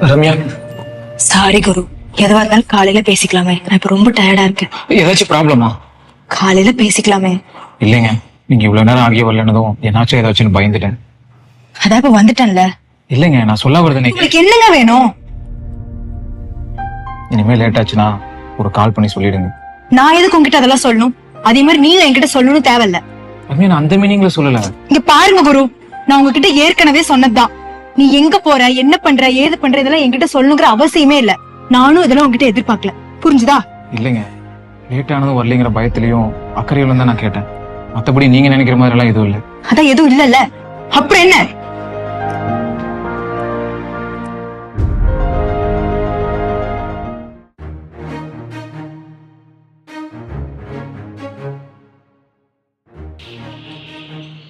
Ramya. Sorry குரு. எதுவா இருந்தாலும் காலையில பேசிக்கலாமே. நான் இப்ப ரொம்ப டயர்டா இருக்கேன். ஏதாச்சும் ப்ராப்ளமா காலையில பேசிக்கலாமே. இல்லைங்க. நீங்க இவ்வளவு நேரம் ஆகிய வரலனதும் என்னாச்சும் ஏதாச்சும் பயந்துட்டேன். அதான் இப்ப வந்துட்டேன்ல. இல்லைங்க நான் சொல்ல வருது உங்களுக்கு என்னங்க வேணும்? இனிமேல் லேட் ஆச்சுன்னா ஒரு கால் பண்ணி சொல்லிடுங்க. நான் எதுக்கு உங்ககிட்ட அதெல்லாம் சொல்லணும்? அதே மாதிரி நீங்க என்கிட்ட சொல்லணும்னு தேவையில்ல. ரம்யா நான் அந்த மீனிங்ல சொல்லல. இங்க பாருங்க குரு. நான் உங்ககிட்ட ஏற்கனவே சொன்னதுதான். நீ எங்க போற என்ன பண்ற ஏது பண்ற இதெல்லாம் என்கிட்ட சொல்லணுங்கிற அவசியமே இல்ல. நானும் இதெல்லாம் உங்ககிட்ட எதிர்பார்க்கல. புரிஞ்சுதா? இல்லைங்க. லேட் ஆனதும் வரலைங்கிற பயத்திலையும் அக்கறையிலும் தான் நான் கேட்டேன். மத்தபடி நீங்க நினைக்கிற மாதிரி எல்லாம் எதுவும் இல்லை. அதான் எதுவும் இல்லல்ல. அப்புறம் என்ன?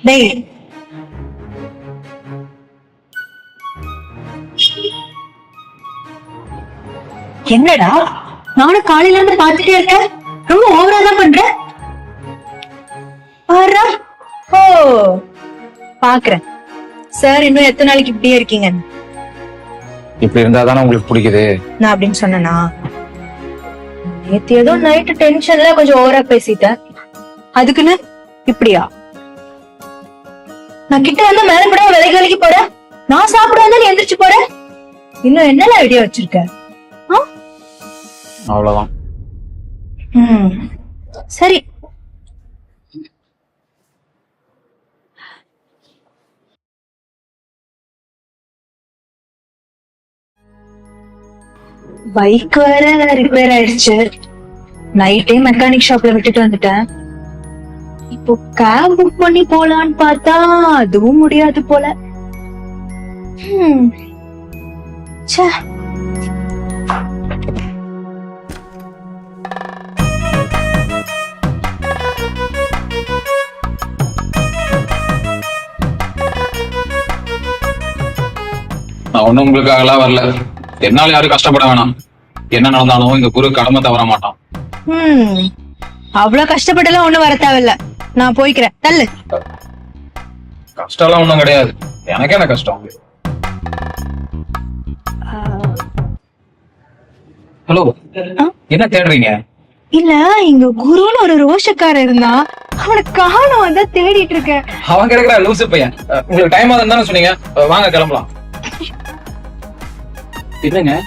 டேய் என்னடா? நானும் காலையில இருந்து பாத்துட்டே இருக்கேன். ரொம்ப ஓவரா தான் பண்ற. ஓ. பாக்குறேன். சார் இன்னும் எத்தனை நாளைக்கு இப்படியே இருக்கீங்க? இப்படி இருந்தா தானே உங்களுக்கு பிடிக்குது? நான் அப்படின்னு சொன்னனா? நேத்து ஏதோ நைட்டு டென்ஷன்ல கொஞ்சம் ஓவரா பேசிட்டேன். அதுக்குன்னு இப்படியா? நான் கிட்ட வந்து மேல கூட விலைக்கு விலைக்கு போறேன் நான் சாப்பிட வந்தா நீ எந்திரிச்சு போற இன்னும் என்னென்ன ஐடியா வச்சிருக்க? ஆ? அவ்வளவுதான். சரி. பைக் வேற ரிப்பேர் ஆயிடுச்சு. நைட்டே மெக்கானிக் ஷாப்ல விட்டுட்டு வந்துட்டேன். இப்போ கேப் புக் பண்ணி போலான்னு பார்த்தா அதுவும் முடியாது போல. ஹம். ச்சே. நான் உங்களுக்காகலாம் வரல. என்னால யாரும் கஷ்டப்பட வேணாம். என்ன நடந்தாலும் இந்த குரு கடமை தவற மாட்டான். ஹம். அவ்வளவு கஷ்டப்பட்டெல்லாம் ஒண்ணும் வர தேவையில்ல. நான் போய்க்கிறேன். தள்ளு. கஷ்டம்லாம் ஒண்ணும் கிடையாது. எனக்கு என்ன கஷ்டம்? ஹலோ என்ன தேடுறீங்க? இல்ல இங்க குருன்னு ஒரு ரோஷக்காரர் இருந்தா அவனை காணோம் வந்தா தேடிட்டு இருக்கேன். அவன் கிடைக்கிற லூசு பையன். உங்களுக்கு டைம் ஆகுதுன்னு தானே சொன்னீங்க? அஹ், வாங்க கிளம்பலாம். இல்லைங்க.